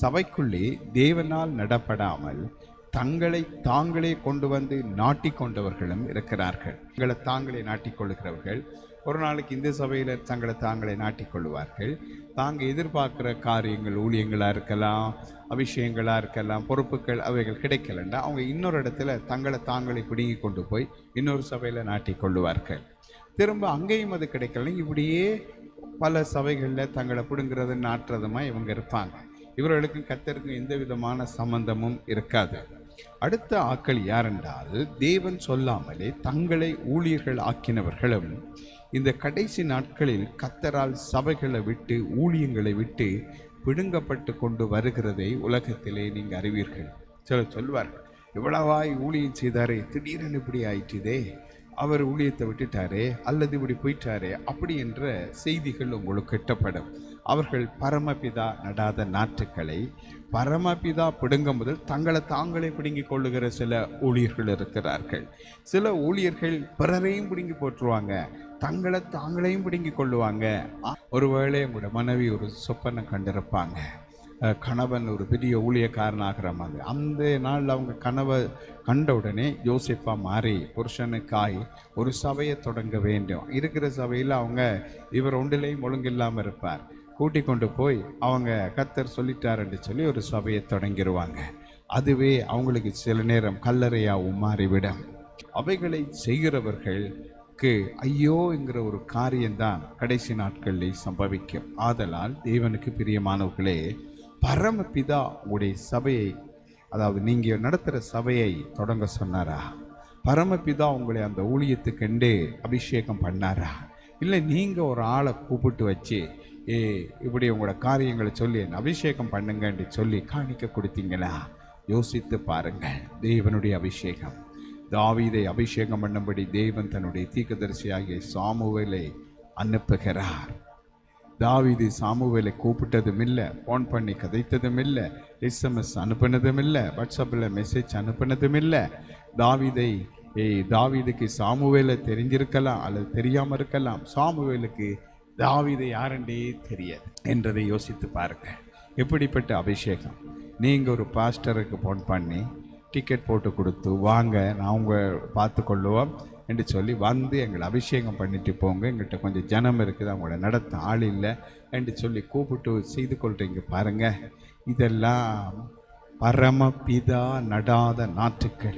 சபைக்குள்ளே தேவனால் நடப்படாமல் தங்களை தாங்களே கொண்டு வந்து நாட்டிக்கொண்டவர்களும் இருக்கிறார்கள். தங்களை தாங்களே நாட்டிக்கொள்கிறவர்கள் ஒரு நாளைக்கு இந்த சபையில் தங்களை தாங்களே நாட்டிக்கொள்வார்கள் தாங்கள் எதிர்பார்க்குற காரியங்கள் ஊழியங்களாக இருக்கலாம் அபிஷேகங்களாக இருக்கலாம் பொறுப்புகள் அவைகள் கிடைக்கலன்னா அவங்க இன்னொரு இடத்துல தங்களை தாங்களே பிடுங்கி கொண்டு போய் இன்னொரு சபையில் நாட்டிக் கொள்ளுவார்கள். திரும்ப அங்கேயும் அது கிடைக்கல இப்படியே பல சபைகளில் தங்களை பிடுங்கிறது நாட்டுறதுமா இவங்க இருப்பாங்க. இவர்களுக்கும் கத்தருக்கும் எந்த விதமான சம்பந்தமும் இருக்காது. அடுத்த ஆக்கள் யாரென்றால் தேவன் சொல்லாமலே தங்களை ஊழியர்கள் ஆக்கினவர்களும் இந்த கடைசி நாட்களில் கத்தரால் சபைகளை விட்டு ஊழியங்களை விட்டு பிடுங்கப்பட்டு கொண்டு வருகிறதை உலகத்திலே நீங்கள் அறிவீர்கள். சில சொல்வார்கள் இவ்வளவாய் ஊழியம் செய்தாரே திடீரென இப்படி ஆயிட்டுதே அவர் ஊழியத்தை விட்டுட்டாரே அல்லது இப்படி போயிட்டாரே அப்படி என்ற செய்திகள் உங்களுக்கு எட்டப்படும். அவர்கள் பரமபிதா நடாத நாற்றுக்களை பரமபிதா பிடுங்கும் முதல் தங்களை தாங்களே பிடுங்கி கொள்ளுகிற சில ஊழியர்கள் இருக்கிறார்கள். சில ஊழியர்கள் பிறரையும் பிடுங்கி போட்டுருவாங்க தங்களை தாங்களையும் பிடுங்கி கொள்ளுவாங்க. ஒருவேளை உங்களோட மனைவி ஒரு சொப்பனை கண்டிருப்பாங்க. கணவன் ஒரு பெரிய ஊழியக்காரனாகிற மாதிரி அந்த நாளில் அவங்க கனவை கண்ட உடனே யோசிப்பாக மாறி புருஷனுக்காய் ஒரு சபையை தொடங்க வேண்டும். இருக்கிற சபையில் அவங்க இவர் ஒன்றிலையும் ஒழுங்கில்லாமல் இருப்பார். கூட்டி கொண்டு போய் அவங்க கத்தர் சொல்லிட்டாருன்னு சொல்லி ஒரு சபையை தொடங்கிடுவாங்க அதுவே அவங்களுக்கு சில நேரம் கல்லறையாகவும் மாறிவிடும். அவைகளை செய்கிறவர்களுக்கு ஐயோங்கிற ஒரு காரியம்தான் கடைசி நாட்களில் சம்பவிக்கும். ஆதலால் தேவனுக்கு பிரியமானவர்களே பரமபிதா உங்களுடைய சபையை அதாவது நீங்கள் நடத்துகிற சபையை தொடங்க சொன்னாரா? பரமபிதா உங்களை அந்த ஊழியத்துக்கெண்டு அபிஷேகம் பண்ணாரா? இல்லை நீங்கள் ஒரு ஆளை கூப்பிட்டு வச்சு ஏ இப்படி உங்களோட காரியங்களை சொல்லி என்ன அபிஷேகம் பண்ணுங்கன்னு சொல்லி காணிக்க கொடுத்தீங்களா? யோசித்து பாருங்கள். தேவனுடைய அபிஷேகம். தாவீதை அபிஷேகம் பண்ணும்படி தேவன் தன்னுடைய தீக்கதரிசியாகிய சாமுவேலை அனுப்புகிறார். தாவீது சாமுவேலை கூப்பிட்டதும் இல்லை ஃபோன் பண்ணி கதைத்ததும் இல்லை எஸ்எம்எஸ் அனுப்பினதும் இல்லை வாட்ஸ்அப்பில் மெசேஜ் அனுப்பினதும் இல்லை தாவிதை ஏய் தாவிதுக்கு சாமுவேலை தெரிஞ்சிருக்கலாம் அல்லது தெரியாமல் இருக்கலாம் சாமுவேலுக்கு தாவீதை யாருண்டே தெரியாது என்றதை யோசித்து பாருங்க. எப்படிப்பட்ட அபிஷேகம். நீங்கள் ஒரு பாஸ்டருக்கு ஃபோன் பண்ணி டிக்கெட் போட்டு கொடுத்து வாங்க நான் உங்கள் பார்த்து கொள்ளுவோம் என்று சொல்லி வந்து எங்களை அபிஷேகம் பண்ணிட்டு போங்க. எங்கள்கிட்ட கொஞ்சம் ஜனம் இருக்குது அவங்கள நடத்த ஆள் இல்லை என்று சொல்லி கூப்பிட்டு செய்து கொள்கிறீங்க பாருங்கள் இதெல்லாம் பரமபிதா நடாத நாட்டுக்கள்